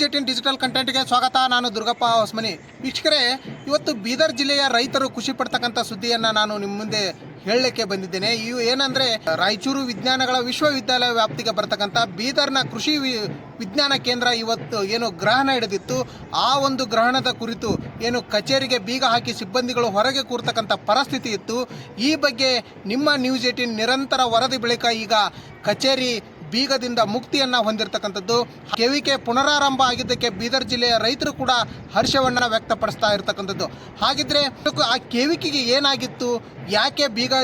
ಜೆಟಿನ್ digital ಕಂಟೆಂಟ್ಗೆ ಸ್ವಾಗತ, ನಾನು ದುರ್ಗಪ್ಪ ಹೊಸ್ಮನಿ. ವೀಕ್ಷಕರೇ, ಇವತ್ತು ಬೀದರ್ ಜಿಲ್ಲೆಯ ರೈತರು ಖುಷಿ ಪಡ್ತಕ್ಕಂಥ ಸುದ್ದಿಯನ್ನು ನಾನು ನಿಮ್ಮ ಮುಂದೆ ಹೇಳಲಿಕ್ಕೆ ಬಂದಿದ್ದೇನೆ. ಇವು ಏನಂದರೆ, ರಾಯಚೂರು ವಿಜ್ಞಾನಗಳ ವಿಶ್ವವಿದ್ಯಾಲಯ ವ್ಯಾಪ್ತಿಗೆ ಬರ್ತಕ್ಕಂಥ ಬೀದರ್ನ ಕೃಷಿ ವಿಜ್ಞಾನ ಕೇಂದ್ರ ಇವತ್ತು ಏನು ಗ್ರಹಣ ಹಿಡಿದಿತ್ತು. ಆ ಒಂದು ಗ್ರಹಣದ ಕುರಿತು ಏನು ಕಚೇರಿಗೆ ಬೀಗ ಹಾಕಿ ಸಿಬ್ಬಂದಿಗಳು ಹೊರಗೆ ಕೂರ್ತಕ್ಕಂಥ ಪರಿಸ್ಥಿತಿ ಇತ್ತು. ಈ ಬಗ್ಗೆ ನಿಮ್ಮ ನ್ಯೂಸ್ ಏಟಿನ್ ನಿರಂತರ ವರದಿ ಬಳಿಕ ಈಗ ಕಚೇರಿ ಬೀಗದಿಂದ ಮುಕ್ತಿಯನ್ನ ಹೊಂದಿರತಕ್ಕಂಥದ್ದು. ಕೆವಿಕೆ ಪುನರಾರಂಭ ಆಗಿದ್ದಕ್ಕೆ ಬೀದರ್ ಜಿಲ್ಲೆಯ ರೈತರು ಕೂಡ ಹರ್ಷವನ್ನ ವ್ಯಕ್ತಪಡಿಸ್ತಾ ಇರತಕ್ಕಂಥದ್ದು. ಹಾಗಿದ್ರೆ ಆ ಕೆವಿಕೆಗೆ ಏನಾಗಿತ್ತು? ಯಾಕೆ ಬೀಗ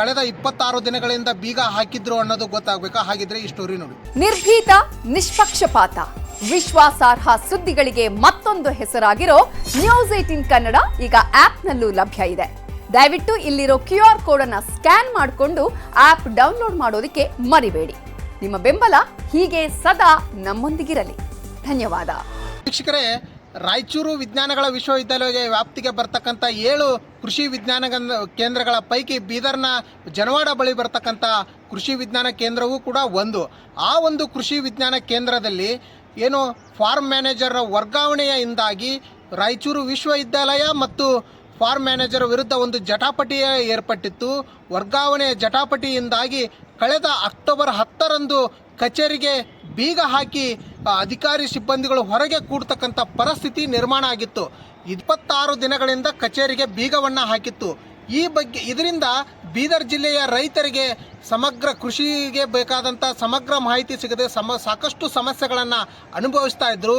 ಕಳೆದ ಇಪ್ಪತ್ತಾರು ದಿನಗಳಿಂದ ಬೀಗ ಹಾಕಿದ್ರು ಅನ್ನೋದು ಗೊತ್ತಾಗಬೇಕಾ? ಹಾಗಿದ್ರೆ ಈ ಸ್ಟೋರಿ ನೋಡಿ. ನಿರ್ಭೀತ ನಿಷ್ಪಕ್ಷಪಾತ. ವಿಶ್ವಾಸಾರ್ಹ ಸುದ್ದಿಗಳಿಗೆ ಮತ್ತೊಂದು ಹೆಸರಾಗಿರೋ ನ್ಯೂಸ್ ಏಟಿನ್ ಕನ್ನಡ ಈಗ ಆಪ್ನಲ್ಲೂ ಲಭ್ಯ ಇದೆ. ದಯವಿಟ್ಟು ಇಲ್ಲಿರೋ ಕ್ಯೂ ಆರ್ ಕೋಡ್ ಅನ್ನ ಸ್ಕ್ಯಾನ್ ಮಾಡಿಕೊಂಡು ಆಪ್ ಡೌನ್ಲೋಡ್ ಮಾಡೋದಕ್ಕೆ ಮರಿಬೇಡಿ. ನಿಮ್ಮ ಬೆಂಬಲ ಹೀಗೆ ಸದಾ ನಮ್ಮೊಂದಿಗಿರಲಿ. ಧನ್ಯವಾದ. ಶಿಕ್ಷಕರೇ ರಾಯಚೂರು ವಿಜ್ಞಾನಗಳ ವಿಶ್ವವಿದ್ಯಾಲಯ ವ್ಯಾಪ್ತಿಗೆ ಬರ್ತಕ್ಕಂಥ ಏಳು ಕೃಷಿ ವಿಜ್ಞಾನ ಕೇಂದ್ರಗಳ ಪೈಕಿ ಬೀದರ್ನ ಜನವಾಡ ಬಳಿ ಬರ್ತಕ್ಕಂಥ ಕೃಷಿ ವಿಜ್ಞಾನ ಕೇಂದ್ರವೂ ಕೂಡ ಒಂದು. ಆ ಒಂದು ಕೃಷಿ ವಿಜ್ಞಾನ ಕೇಂದ್ರದಲ್ಲಿ ಏನು ಫಾರ್ಮ್ ಮ್ಯಾನೇಜರ್ ವರ್ಗಾವಣೆಯಿಂದಾಗಿ ರಾಯಚೂರು ವಿಶ್ವವಿದ್ಯಾಲಯ ಮತ್ತು ಫಾರ್ಮ್ ಮ್ಯಾನೇಜರ್ ವಿರುದ್ಧ ಒಂದು ಜಟಾಪಟಿ ಏರ್ಪಟ್ಟಿತ್ತು. ವರ್ಗಾವಣೆ ಜಟಾಪಟಿಯಿಂದಾಗಿ ಕಳೆದ ಅಕ್ಟೋಬರ್ ಹತ್ತರಂದು ಕಚೇರಿಗೆ ಬೀಗ ಹಾಕಿ ಅಧಿಕಾರಿ ಸಿಬ್ಬಂದಿಗಳು ಹೊರಗೆ ಕೂಡ್ತಕ್ಕಂಥ ಪರಿಸ್ಥಿತಿ ನಿರ್ಮಾಣ ಆಗಿತ್ತು. ಇಪ್ಪತ್ತಾರು ದಿನಗಳಿಂದ ಕಚೇರಿಗೆ ಬೀಗವನ್ನು ಹಾಕಿತ್ತು. ಈ ಬಗ್ಗೆ, ಇದರಿಂದ ಬೀದರ್ ಜಿಲ್ಲೆಯ ರೈತರಿಗೆ ಸಮಗ್ರ ಕೃಷಿಗೆ ಬೇಕಾದಂಥ ಸಮಗ್ರ ಮಾಹಿತಿ ಸಿಗದೆ ಸಮ, ಸಾಕಷ್ಟು ಸಮಸ್ಯೆಗಳನ್ನು ಅನುಭವಿಸ್ತಾ ಇದ್ದರು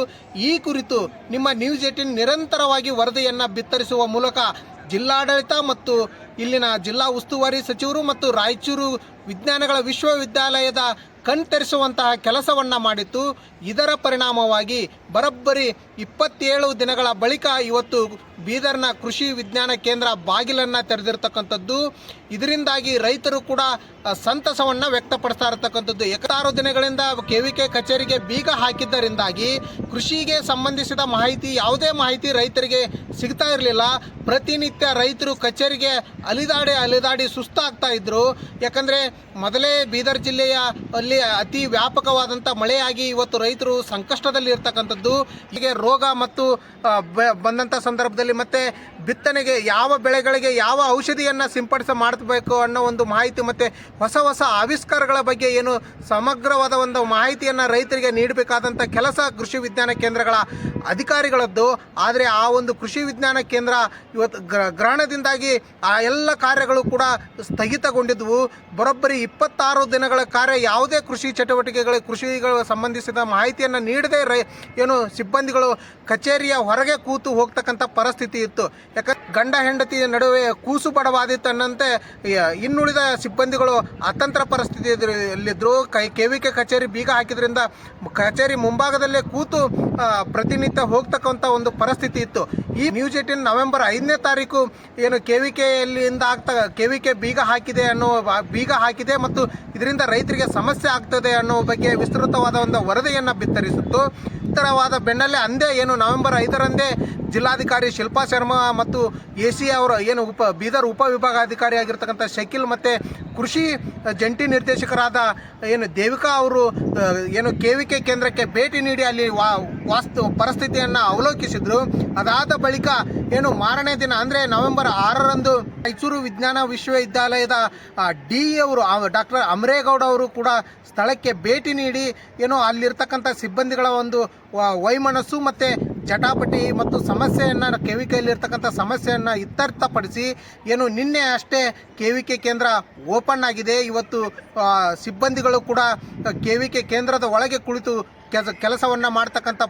ಈ ಕುರಿತು ನಿಮ್ಮ ನ್ಯೂಸ್ ಏಟಿನ್ ನಿರಂತರವಾಗಿ ವರದಿಯನ್ನು ಬಿತ್ತರಿಸುವ ಮೂಲಕ ಜಿಲ್ಲಾಡಳಿತ ಮತ್ತು ಇಲ್ಲಿನ ಜಿಲ್ಲಾ ಉಸ್ತುವಾರಿ ಸಚಿವರು ಮತ್ತು ರಾಯಚೂರು ವಿಜ್ಞಾನಗಳ ವಿಶ್ವವಿದ್ಯಾಲಯದ ಕಣ್ತರಿಸುವಂತಹ ಕೆಲಸವನ್ನು ಮಾಡಿತ್ತು. ಇದರ ಪರಿಣಾಮವಾಗಿ ಬರೋಬ್ಬರಿ ಇಪ್ಪತ್ತೇಳು ದಿನಗಳ ಬಳಿಕ ಇವತ್ತು ಬೀದರ್ನ ಕೃಷಿ ವಿಜ್ಞಾನ ಕೇಂದ್ರ ಬಾಗಿಲನ್ನು ತೆರೆದಿರ್ತಕ್ಕಂಥದ್ದು. ಇದರಿಂದಾಗಿ ರೈತರು ಕೂಡ ಸಂತಸವನ್ನು ವ್ಯಕ್ತಪಡಿಸ್ತಾ ಇರತಕ್ಕಂಥದ್ದು. ಎಕತಾರು ದಿನಗಳಿಂದ ಕೆ ವಿ ಕೆ ಕಚೇರಿಗೆ ಬೀಗ ಹಾಕಿದ್ದರಿಂದಾಗಿ ಕೃಷಿಗೆ ಸಂಬಂಧಿಸಿದ ಮಾಹಿತಿ, ಯಾವುದೇ ಮಾಹಿತಿ ರೈತರಿಗೆ ಸಿಗ್ತಾ ಇರಲಿಲ್ಲ. ಪ್ರತಿನಿತ್ಯ ರೈತರು ಕಚೇರಿಗೆ ಅಲಿದಾಡಿ ಅಲಿದಾಡಿ ಸುಸ್ತಾಗ್ತಾ ಇದ್ರು. ಯಾಕಂದರೆ ಮೊದಲೇ ಬೀದರ್ ಜಿಲ್ಲೆಯ ಅಲ್ಲಿ ಅತಿ ವ್ಯಾಪಕವಾದಂಥ ಮಳೆಯಾಗಿ ಇವತ್ತು ರೈತರು ಸಂಕಷ್ಟದಲ್ಲಿ ಇರ್ತಕ್ಕಂಥದ್ದು ಹೀಗೆ ರೋಗ ಮತ್ತು ಬಂದಂಥ ಸಂದರ್ಭದಲ್ಲಿ ಮತ್ತೆ ಬಿತ್ತನೆಗೆ ಯಾವ ಬೆಳೆಗಳಿಗೆ ಯಾವ ಔಷಧಿಯನ್ನು ಸಿಂಪಡಿಸ ಮಾಡಬೇಕು ಅನ್ನೋ ಒಂದು ಮಾಹಿತಿ ಮತ್ತು ಹೊಸ ಹೊಸ ಆವಿಷ್ಕಾರಗಳ ಬಗ್ಗೆ ಏನು ಸಮಗ್ರವಾದ ಒಂದು ಮಾಹಿತಿಯನ್ನು ರೈತರಿಗೆ ನೀಡಬೇಕಾದಂಥ ಕೆಲಸ ಕೃಷಿ ವಿಜ್ಞಾನ ಕೇಂದ್ರಗಳ ಅಧಿಕಾರಿಗಳದ್ದು. ಆದರೆ ಆ ಒಂದು ಕೃಷಿ ವಿಜ್ಞಾನ ಕೇಂದ್ರ ಇವತ್ತು ಗ್ರ- ಗ್ರಹಣದಿಂದಾಗಿ ಆ ಎಲ್ಲ ಕಾರ್ಯಗಳು ಕೂಡ ಸ್ಥಗಿತಗೊಂಡಿದ್ವು. ಬರೋಬ್ಬರಿ ಇಪ್ಪತ್ತಾರು ದಿನಗಳ ಕಾರ್ಯ ಯಾವುದೇ ಕೃಷಿ ಚಟುವಟಿಕೆಗಳು ಕೃಷಿಗಳು ಸಂಬಂಧಿಸಿದ ಮಾಹಿತಿಯನ್ನು ನೀಡದೆ ರೈ ಏನು ಸಿಬ್ಬಂದಿಗಳು ಕಚೇರಿಯ ಹೊರಗೆ ಕೂತು ಹೋಗ್ತಕ್ಕಂಥ ಪರಿಸ್ಥಿತಿ ಇತ್ತು. ಯಾಕಂದ್ರೆ ಗಂಡ ಹೆಂಡತಿ ನಡುವೆ ಕೂಸು ಬಡವಾದಿತ್ತು ಅನ್ನಂತೆ ಇನ್ನುಳಿದ ಸಿಬ್ಬಂದಿಗಳು ಅತಂತ್ರ ಪರಿಸ್ಥಿತಿಯಲ್ಲಿದ್ದರು ಕೈ ಕೆ ಕಚೇರಿ ಬೀಗ ಹಾಕಿದ್ರಿಂದ ಕಚೇರಿ ಮುಂಭಾಗದಲ್ಲೇ ಕೂತು ಪ್ರತಿನಿತ್ಯ ಹೋಗ್ತಕ್ಕಂಥ ಒಂದು ಪರಿಸ್ಥಿತಿ ಇತ್ತು. ಈ ನ್ಯೂಸ್ ಏಟಿನ್ ನವೆಂಬರ್ ಐದನೇ ತಾರೀಕು ಏನು ಕೆ ವಿ ಆಗ್ತಾ ಕೆ ವಿ ಕೆ ಬೀಗ ಹಾಕಿದೆ ಅನ್ನೋ ಬೀಗ ಹಾಕಿದೆ ಮತ್ತು ಇದರಿಂದ ರೈತರಿಗೆ ಸಮಸ್ಯೆ ಆಗ್ತದೆ ಅನ್ನೋ ಬಗ್ಗೆ ವಿಸ್ತೃತವಾದ ಒಂದು ವರದಿಯನ್ನು ಬಿತ್ತರಿಸಿತ್ತು. ಉತ್ತರವಾದ ಬೆನ್ನಲ್ಲೇ ಅಂದೇ ಏನು ನವೆಂಬರ್ ಐದರಂದೇ ಜಿಲ್ಲಾಧಿಕಾರಿ ಶಿಲ್ಪಾ ಶರ್ಮಾ ಮತ್ತು ಎ ಸಿ ಅವರ ಏನು ಉಪ ಬೀದರ್ ಉಪವಿಭಾಗಾಧಿಕಾರಿ ಆಗಿರ್ತಕ್ಕಂಥ ಶಕೀಲ್ ಮತ್ತು ಕೃಷಿ ಜಂಟಿ ನಿರ್ದೇಶಕರಾದ ಏನು ದೇವಿಕಾ ಅವರು ಏನು ಕೆ ವಿ ಕೇಂದ್ರಕ್ಕೆ ಭೇಟಿ ನೀಡಿ ಅಲ್ಲಿ ವಾ, ವಾಸ್ತು ಪರಿಸ್ಥಿತಿಯನ್ನು ಅವಲೋಕಿಸಿದರು. ಅದಾದ ಬಳಿಕ ಏನು ಮಾರನೇ ದಿನ ಅಂದರೆ ನವೆಂಬರ್ ಆರರಂದು ಮೈಸೂರು ವಿಜ್ಞಾನ ವಿಶ್ವವಿದ್ಯಾಲಯದ ಡಿ ಅವರು ಡಾಕ್ಟರ್ ಅಮರೇಗೌಡ ಅವರು ಕೂಡ ಸ್ಥಳಕ್ಕೆ ಭೇಟಿ ನೀಡಿ, ಏನು ಅಲ್ಲಿರ್ತಕ್ಕಂಥ ಸಿಬ್ಬಂದಿಗಳ ಒಂದು ವೈಮನಸ್ಸು ಮತ್ತು ಜಟಾಪಟಿ ಮತ್ತು ಸಮಸ್ಯೆಯನ್ನು ಕೆ ವಿ ಕೆಯಲ್ಲಿರ್ತಕ್ಕಂಥ ಸಮಸ್ಯೆಯನ್ನು ಇತ್ಯರ್ಥಪಡಿಸಿ ಏನು ನಿನ್ನೆ ಅಷ್ಟೇ ಕೆ ವಿ ಕೆ ಕೇಂದ್ರ ಓಪನ್ ಆಗಿದೆ. ಇವತ್ತು ಸಿಬ್ಬಂದಿಗಳು ಕೂಡ ಕೆ ವಿ ಕೆ ಕೇಂದ್ರದ ಒಳಗೆ ಕುಳಿತು ಕೆಲಸ ಕೆಲಸವನ್ನು ಮಾಡ್ತಕ್ಕಂಥ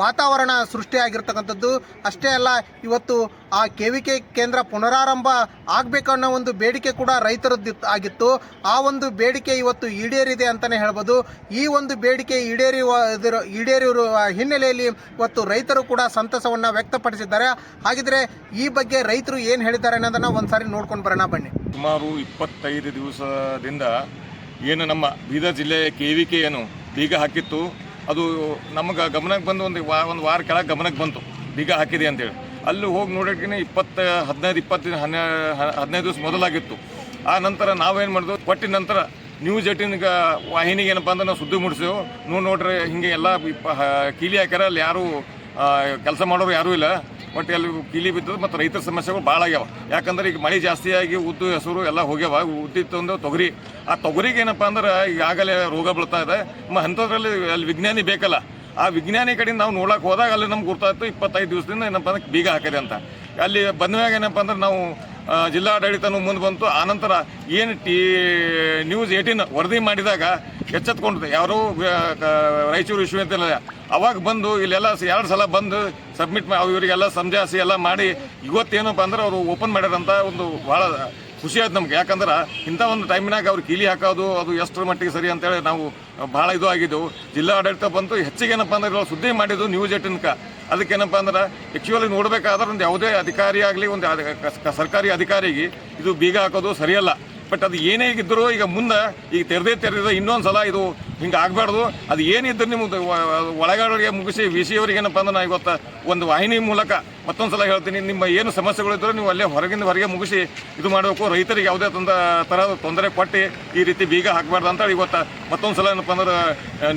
ವಾತಾವರಣ ಸೃಷ್ಟಿಯಾಗಿರ್ತಕ್ಕಂಥದ್ದು. ಅಷ್ಟೇ ಅಲ್ಲ, ಇವತ್ತು ಆ ಕೆ ವಿ ಕೆ ಕೇಂದ್ರ ಪುನರಾರಂಭ ಆಗಬೇಕು ಅನ್ನೋ ಒಂದು ಬೇಡಿಕೆ ಕೂಡ ರೈತರದ್ದು ಆಗಿತ್ತು. ಆ ಒಂದು ಬೇಡಿಕೆ ಇವತ್ತು ಈಡೇರಿದೆ ಅಂತಲೇ ಹೇಳ್ಬೋದು. ಈ ಒಂದು ಬೇಡಿಕೆ ಈಡೇರಿರುವ ಈಡೇರಿರುವ ಹಿನ್ನೆಲೆಯಲ್ಲಿ ಇವತ್ತು ರೈತರು ಕೂಡ ಸಂತಸವನ್ನು ವ್ಯಕ್ತಪಡಿಸಿದ್ದಾರೆ. ಹಾಗಿದ್ರೆ ಈ ಬಗ್ಗೆ ರೈತರು ಏನು ಹೇಳಿದ್ದಾರೆ ಅನ್ನೋದನ್ನು ಒಂದ್ಸಾರಿ ನೋಡ್ಕೊಂಡು ಬರೋಣ ಬನ್ನಿ. ಸುಮಾರು ಇಪ್ಪತ್ತೈದು ದಿವಸದಿಂದ ಏನು ನಮ್ಮ ಬೀದರ್ ಜಿಲ್ಲೆಯ ಕೆ ವಿ ಕೆ ಏನು ಬೀಗ ಹಾಕಿತ್ತು. ಅದು ನಮಗೆ ಗಮನಕ್ಕೆ ಬಂದು ಒಂದು ವಾ, ಒಂದು ವಾರ ಕೆಳಗೆ ಗಮನಕ್ಕೆ ಬಂತು. ಬೀಗ ಹಾಕಿದೆ ಅಂತೇಳಿ. ಅಲ್ಲಿ ಹೋಗಿ ನೋಡೋಕ್ಕಿಂತ ಇಪ್ಪತ್ತು, ಹದಿನೈದು ಇಪ್ಪತ್ತು ಹನ್ನೆರಡು ಹದಿನೈದು ದಿವಸ ಮೊದಲಾಗಿತ್ತು. ಆ ನಂತರ ನಾವೇನು ಮಾಡಿದ್ವು? ಕೊಟ್ಟಿದ ನಂತರ ನ್ಯೂಸ್ ಏಟಿನ ವಾಹಿನಿಗೆ ಏನಪ್ಪ ಅಂದ್ರೆ ನಾವು ಸುದ್ದಿ ಮೂಡಿಸೇವು ನೋಡಿ ನೋಡ್ರಿ, ಹಿಂಗೆ ಎಲ್ಲ ಕೀಲಿ ಹಾಕ್ಯಾರ. ಅಲ್ಲಿ ಯಾರು ಕೆಲಸ ಮಾಡೋರು ಯಾರೂ ಇಲ್ಲ. ಬಟ್ ಅಲ್ಲಿ ಕಿಲಿ ಬಿದ್ದದ ಮತ್ತು ರೈತರ ಸಮಸ್ಯೆಗಳು ಭಾಳ ಆಗ್ಯಾವ. ಯಾಕಂದ್ರೆ ಈಗ ಮಳೆ ಜಾಸ್ತಿ ಆಗಿ ಉದ್ದು ಹೆಸರು ಎಲ್ಲ ಹೋಗ್ಯಾವ. ಉದ್ದಿತ್ತು ಒಂದು ತೊಗರಿ. ಆ ತೊಗರಿಗೆ ಏನಪ್ಪ ಅಂದ್ರೆ ಈಗಾಗಲೇ ರೋಗ ಬೀಳ್ತಾ ಇದೆ. ಅಂಥದ್ರಲ್ಲಿ ಅಲ್ಲಿ ವಿಜ್ಞಾನಿ ಬೇಕಲ್ಲ. ಆ ವಿಜ್ಞಾನಿ ಕಡೆಯಿಂದ ನಾವು ನೋಡಕ್ಕೆ ಹೋದಾಗ ಅಲ್ಲಿ ನಮ್ಗೆ ಗೊತ್ತಾಯ್ತು ಇಪ್ಪತ್ತೈದು ದಿವಸದಿಂದ ಏನಪ್ಪ ಅಂದ್ರೆ ಬೀಗ ಹಾಕಿದೆ ಅಂತ. ಅಲ್ಲಿ ಬಂದಾಗ ಏನಪ್ಪ ಅಂದ್ರೆ ನಾವು ಜಿಲ್ಲಾಡಳಿತನೂ ಮುಂದೆ ಬಂತು. ಆನಂತರ ಏನು ಟಿ, ನ್ಯೂಸ್ ಏಟೀನ್ ವರದಿ ಮಾಡಿದಾಗ ಎಚ್ಚೆತ್ಕೊಂಡಿದೆ. ಯಾರು ರಾಯಚೂರು ವಿಶ್ವವಿದ್ಯಾಲಯ ಅವಾಗ ಬಂದು ಇಲ್ಲೆಲ್ಲ ಎರಡು ಸಲ ಬಂದು ಸಬ್ಮಿಟ್ ಮಾಡಿ ಇವರಿಗೆಲ್ಲ ಸಂಜಾಸಿ ಎಲ್ಲ ಮಾಡಿ, ಇವತ್ತೇನಪ್ಪ ಅಂದ್ರೆ ಅವರು ಓಪನ್ ಮಾಡ್ಯಾರಂತ ಒಂದು ಭಾಳ ಖುಷಿ ಆಯ್ತು ನಮ್ಗೆ. ಯಾಕಂದ್ರೆ ಇಂಥ ಒಂದು ಟೈಮಿನಾಗ ಅವ್ರು ಕೀಲಿ ಹಾಕೋದು, ಅದು ಎಷ್ಟರ ಮಟ್ಟಿಗೆ ಸರಿ ಅಂತೇಳಿ ನಾವು ಭಾಳ ಇದು ಆಗಿದ್ದೆವು. ಜಿಲ್ಲಾ ಆಡಳಿತ ಬಂತು ಹೆಚ್ಚಿಗೆ ಏನಪ್ಪ ಅಂದ್ರೆ ಸುದ್ದಿ ಮಾಡಿದ್ದು ನ್ಯೂಸ್ ಏಟಿನ್ಕ ಅದಕ್ಕೇನಪ್ಪ ಅಂದ್ರೆ ಆ್ಯಕ್ಚುಲಿ ನೋಡಬೇಕಾದ್ರೆ ಒಂದು ಯಾವುದೇ ಅಧಿಕಾರಿ ಆಗಲಿ, ಒಂದು ಸರ್ಕಾರಿ ಅಧಿಕಾರಿಗೆ ಇದು ಬೀಗ ಹಾಕೋದು ಸರಿಯಲ್ಲ. ಬಟ್ ಅದು ಏನೇ ಇದ್ದರೂ ಈಗ ಮುಂದೆ ಈಗ ತೆರೆದೇ ತೆರೆದ ಇನ್ನೊಂದು ಸಲ ಇದು ಹಿಂಗೆ ಆಗಬಾರ್ದು. ಅದು ಏನಿದ್ರು ನಿಮ್ಗೆ ಒಳಗಾಡೋರಿಗೆ ಮುಗಿಸಿ ವಿ ಸಿ ಅವ್ರಿಗೆ ಏನಪ್ಪ ಅಂದ್ರೆ ನಾ ಇವತ್ತು ಒಂದು ವಾಹಿನಿ ಮೂಲಕ ಮತ್ತೊಂದು ಸಲ ಹೇಳ್ತೀನಿ, ನಿಮ್ಮ ಏನು ಸಮಸ್ಯೆಗಳಿದ್ದರೂ ನೀವು ಅಲ್ಲೇ ಹೊರಗಿಂದ ಹೊರಗೆ ಮುಗಿಸಿ ಇದು ಮಾಡಬೇಕು. ರೈತರಿಗೆ ಯಾವುದೇ ತೊಂದ ಥರದ ತೊಂದರೆ ಕೊಟ್ಟು ಈ ರೀತಿ ಬೀಗ ಹಾಕಬಾರ್ದು ಅಂತ ಇವತ್ತು ಮತ್ತೊಂದು ಸಲ ಏನಪ್ಪ ಅಂದ್ರೆ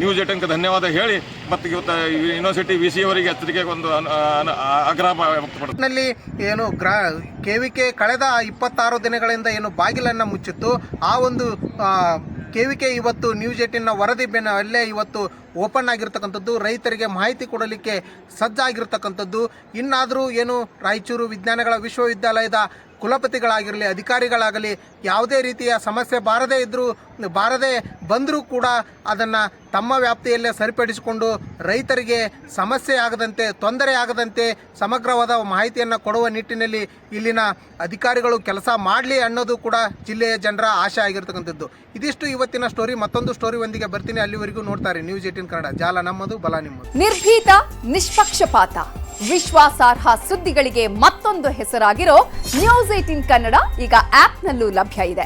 ನ್ಯೂಸ್ ಏಟನ್ಗೆ ಧನ್ಯವಾದ ಹೇಳಿ, ಮತ್ತು ಇವತ್ತು ಯೂನಿವರ್ಸಿಟಿ ವಿ ಸಿ ಅವರಿಗೆ ಎಚ್ಚರಿಕೆ ಒಂದು ಆಗ್ರಹ ವ್ಯಕ್ತಪಡ್ತೀನಿ ನಲ್ಲಿ ಏನು ಗ್ರಾ ಕೆವಿಕೆ ಕಳೆದ ಇಪ್ಪತ್ತಾರು ದಿನಗಳಿಂದ ಏನು ಬಾಗಿಲನ್ನು ಮುಚ್ಚಿತ್ತು. ಆ ಒಂದು ಕೆವಿಕೆ ಇವತ್ತು ನ್ಯೂಸ್ ಏಟಿನ ವರದಿ ಬೆನ್ನಲ್ಲೇ ಇವತ್ತು ಓಪನ್ ಆಗಿರ್ತಕ್ಕಂಥದ್ದು. ರೈತರಿಗೆ ಮಾಹಿತಿ ಕೊಡಲಿಕ್ಕೆ ಸಜ್ಜಾಗಿರ್ತಕ್ಕಂಥದ್ದು. ಇನ್ನಾದರೂ ಏನು ರಾಯಚೂರು ವಿಜ್ಞಾನಗಳ ವಿಶ್ವವಿದ್ಯಾಲಯದ ಕುಲಪತಿಗಳಾಗಿರಲಿ, ಅಧಿಕಾರಿಗಳಾಗಲಿ, ಯಾವುದೇ ರೀತಿಯ ಸಮಸ್ಯೆ ಬಾರದೇ ಇದ್ದರೂ ಬಾರದೇ ಬಂದರೂ ಕೂಡ ಅದನ್ನು ತಮ್ಮ ವ್ಯಾಪ್ತಿಯಲ್ಲೇ ಸರಿಪಡಿಸಿಕೊಂಡು ರೈತರಿಗೆ ಸಮಸ್ಯೆ ಆಗದಂತೆ, ತೊಂದರೆ ಆಗದಂತೆ ಸಮಗ್ರವಾದ ಮಾಹಿತಿಯನ್ನು ಕೊಡುವ ನಿಟ್ಟಿನಲ್ಲಿ ಇಲ್ಲಿನ ಅಧಿಕಾರಿಗಳು ಕೆಲಸ ಮಾಡಲಿ ಅನ್ನೋದು ಕೂಡ ಜಿಲ್ಲೆಯ ಜನರ ಆಶೆ ಆಗಿರ್ತಕ್ಕಂಥದ್ದು. ಇದಿಷ್ಟು ಇವತ್ತಿನ ಸ್ಟೋರಿ ಮತ್ತೊಂದು ಸ್ಟೋರಿ ಒಂದಿಗೆ ಬರ್ತೀನಿ. ಅಲ್ಲಿವರೆಗೂ ನೋಡ್ತಾರೆ ನ್ಯೂಸ್ ಏಟಿನ್ ಕನ್ನಡ. ಜಾಲ ನಮ್ಮದು, ಬಲ ನಿಮ್ಮದು. ನಿರ್ಭೀತ ನಿಷ್ಪಕ್ಷಪಾತ. ವಿಶ್ವಾಸಾರ್ಹ ಸುದ್ದಿಗಳಿಗೆ ಮತ್ತೊಂದು ಹೆಸರಾಗಿರೋ ನ್ಯೂಸ್ ಏಟಿನ್ ಕನ್ನಡ ಈಗ ಆಪ್ನಲ್ಲೂ ಲಭ್ಯ ಇದೆ.